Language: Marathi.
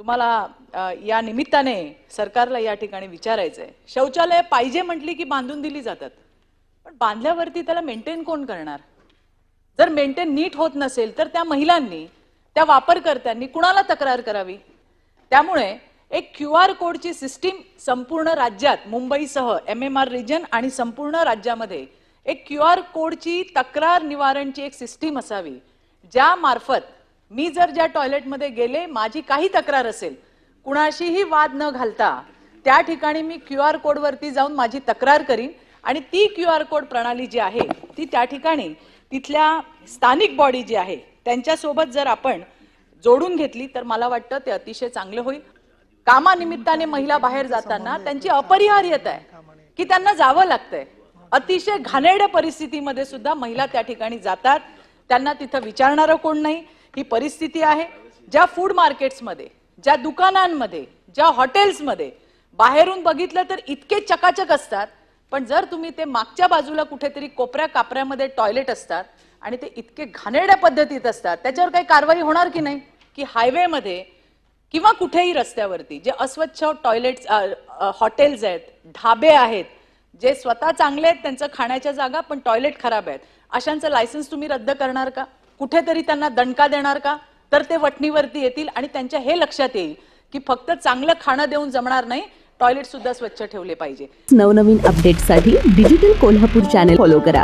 तुम्हाला या निमित्ताने सरकारला या ठिकाणी विचारायचं आहे शौचालय पाहिजे म्हटली की बांधून दिली जातात. पण बांधल्यावरती त्याला मेंटेन कोण करणार? जर मेंटेन नीट होत नसेल तर त्या महिलांनी त्या वापरकर्त्यांनी कुणाला तक्रार करावी? त्यामुळे एक क्यू आर कोडची सिस्टीम संपूर्ण राज्यात मुंबईसह एम एम आर रिजन आणि संपूर्ण राज्यामध्ये एक क्यू आर कोडची तक्रार निवारणची एक सिस्टीम असावी ज्या मार्फत मी जर ज्या टॉयलेटमध्ये गेले माझी काही तक्रार असेल कुणाशीही वाद न घालता त्या ठिकाणी मी क्यू आर कोडवरती जाऊन माझी तक्रार करीन आणि ती क्यू आर कोड प्रणाली जी आहे ती त्या ठिकाणी तिथल्या स्थानिक बॉडी जी आहे त्यांच्यासोबत जर आपण जोडून घेतली तर मला वाटतं ते अतिशय चांगलं होईल. कामानिमित्ताने महिला बाहेर जाताना त्यांची अपरिहार्यता आहे की त्यांना जावं लागतंय. अतिशय घाणेरड्या परिस्थितीमध्ये सुद्धा महिला त्या ठिकाणी जातात त्यांना तिथं विचारणारं कोण नाही ही परिस्थिती आहे ज्या फूड मार्केट्समध्ये ज्या दुकानांमध्ये ज्या हॉटेल्समध्ये बाहेरून बघितलं तर इतके चकाचक असतात पण जर तुम्ही ते मागच्या बाजूला कुठेतरी कोपऱ्या कापऱ्यामध्ये टॉयलेट असतात आणि ते इतके घाणेरड्या पद्धतीत असतात त्याच्यावर काही कारवाई होणार की नाही? की हायवेमध्ये किंवा कुठेही रस्त्यावरती जे अस्वच्छ टॉयलेट्स हॉटेल्स आहेत ढाबे आहेत जे स्वतः चांगले आहेत त्यांचं खाण्याच्या जागा पण टॉयलेट खराब आहेत. अशांचं लायसन्स तुम्ही रद्द करणार का? कुठेतरी त्यांना दणका देणार का? तर ते वटणीवरती येतील आणि त्यांच्या हे लक्षात येईल की फक्त चांगलं खाणं देऊन जमणार नाही टॉयलेट सुद्धा स्वच्छ ठेवले पाहिजे. नवनवीन अपडेटसाठी डिजिटल कोल्हापूर चॅनेल फॉलो करा.